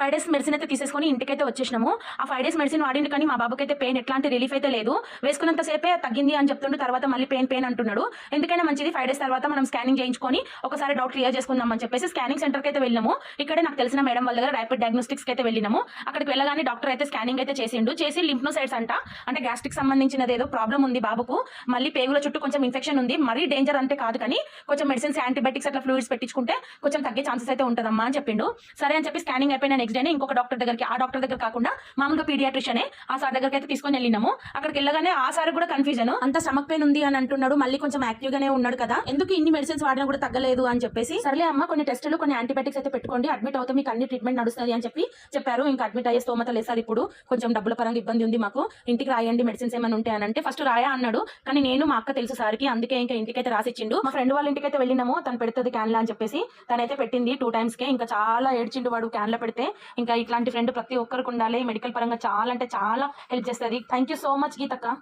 Five days medicine అయితే తీసేసుకొని ఇంటికైతే వచ్చేసినాము. ఆ ఫైవ్ డేస్ మెడిసిన్ వాడిండు కానీ మా బాబుకి అయితే పెయిన్ ఎట్లాంటి రిలీఫ్ అయితే లేదు. వేసుకున్నంత సేపే తగ్గింది అని చెప్తుండు తర్వాత మళ్ళీ పెయిన్ పెయిన్ అంటున్నాడు. ఎందుకైనా మంచిది ఫైవ్ డేస్ తర్వాత మనం స్కానింగ్ చేయించుకొని ఒకసారి డౌట్ క్లియర్ చేసుకుందాం అని చెప్పేసి స్కానింగ్ సెంటర్కి అయితే వెళ్ళినాము. ఇక్కడే నాకు తెలిసిన మేడం వాళ్ళ దగ్గర ర్యాపిడ్ డయాగ్నోస్టిక్స్ అయితే వెళ్ళినాము. అక్కడికి వెళ్ళగానే డాక్టర్ అయితే స్కానింగ్ అయితే చేసిండు. చేసి లింఫ్నోసైడ్స్ అంట. అంటే గ్యాస్ట్రిక్ సంబంధించినది ఏదో ప్రాబ్లం ఉంది బాబుకు. మళ్ళీ పేగుల చుట్టూ కొంచెం ఇన్ఫెక్షన్ ఉంది. మరీ డేంజర్ అంటే కాదు కానీ కొంచెం మెడిసిన్స్ యాంటీబయాటిక్స్ అట్లా ఫ్లూయిడ్స్ పెట్టించుకుంటే కొంచెం తగ్గే ఛాన్సెస్ అయితే ఉంటుందమ్మా అని చెప్పిండు. సరే అని చెప్పి స్కానింగ్ అయిపోయిన నెక్స్ట్ డేనే ఇంకొక డాక్టర్ దగ్గరికి ఆ డాక్టర్ దగ్గర కాకుండా మామూలుగా పీడియాట్రిషియనే ఆ సార్ దగ్గరికి అయితే తీసుకొని వెళ్ళినాము. అక్కడికి వెళ్ళగానే ఆ సార్ కూడా కన్ఫ్యూజన్ అంత స్టమక్ పెయిన్ ఉంది అని అంటున్నాడు మళ్ళీ కొంచెం యాక్టివ్ గానే ఉన్నాడు కదా. ఎందుకు ఇన్ని మెడిసిన్స్ వాడినా కూడా తగ్గలేదు అని చెప్పేసి సర్లే అమ్మ కొన్ని టెస్టులు కొన్ని యాంటీబయాటిక్స్ అయితే పెట్టుకోండి అడ్మిట్ అవుతే మీకు అన్ని ట్రీట్మెంట్ నడుస్తుంది అని చెప్పి చెప్పారు. ఇంకా అడ్మిట్ అయ్యే స్తోమత లేదు సార్ ఇప్పుడు. కొంచెం డబ్బుల పరంగా ఇబ్బంది ఉంది మాకు. ఇంటికి రాయండి మెడిసిన్స్ ఏమైనా ఉంటాయి అని అంటే ఫస్ట్ రాయా అన్నాడు. కానీ నేను మా అక్క తెలుసు సార్కి అందుకే ఇంకా ఇంటికైతే రాసిచ్చిండు మా ఫ్రెండ్ వాళ్ళ ఇంటికైతే వెళ్ళినాము తను పెడుతుంది క్యాన్లా అని చెప్పేసి తనైతే పెట్టింది టూ టైమ్స్ కే. ఇంకా చాలా ఏడ్చిండు వాడు క్యాన్లో పెడితే ఇంకా ఇట్లాంటి ఫ్రెండ్ ప్రతి ఒక్కరికి ఉండాలి. మెడికల్ పరంగా చాలా అంటే చాలా హెల్ప్ చేస్తుంది. Thank you so much గీతక్క.